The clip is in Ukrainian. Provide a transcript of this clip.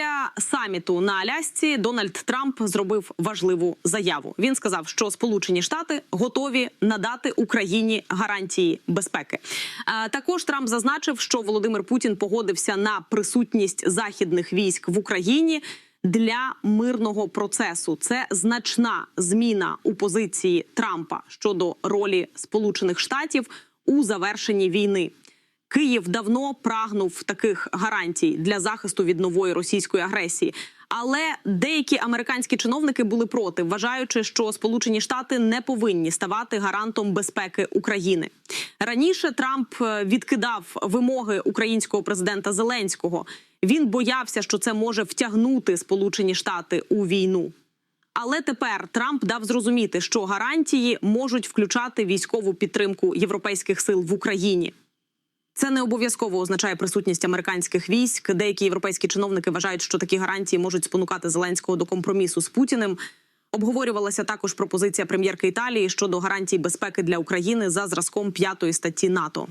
Після саміту на Алясці Дональд Трамп зробив важливу заяву. Він сказав, що Сполучені Штати готові надати Україні гарантії безпеки. Також Трамп зазначив, що Володимир Путін погодився на присутність західних військ в Україні. Для мирного процесу це значна зміна у позиції Трампа щодо ролі Сполучених Штатів у завершенні війни. Київ давно прагнув таких гарантій для захисту від нової російської агресії. Але деякі американські чиновники були проти, вважаючи, що Сполучені Штати не повинні ставати гарантом безпеки України. Раніше Трамп е, відкидав вимоги українського президента Зеленського. Він боявся, що це може втягнути Сполучені Штати у війну. Але тепер Трамп дав зрозуміти, що гарантії можуть включати військову підтримку європейських сил в Україні. Це не обов'язково означає присутність американських військ. Деякі європейські чиновники вважають, що такі гарантії можуть спонукати Зеленського до компромісу з Путіним. Обговорювалася також пропозиція прем'єрки Італії щодо гарантій безпеки для України за зразком п'ятої статті НАТО.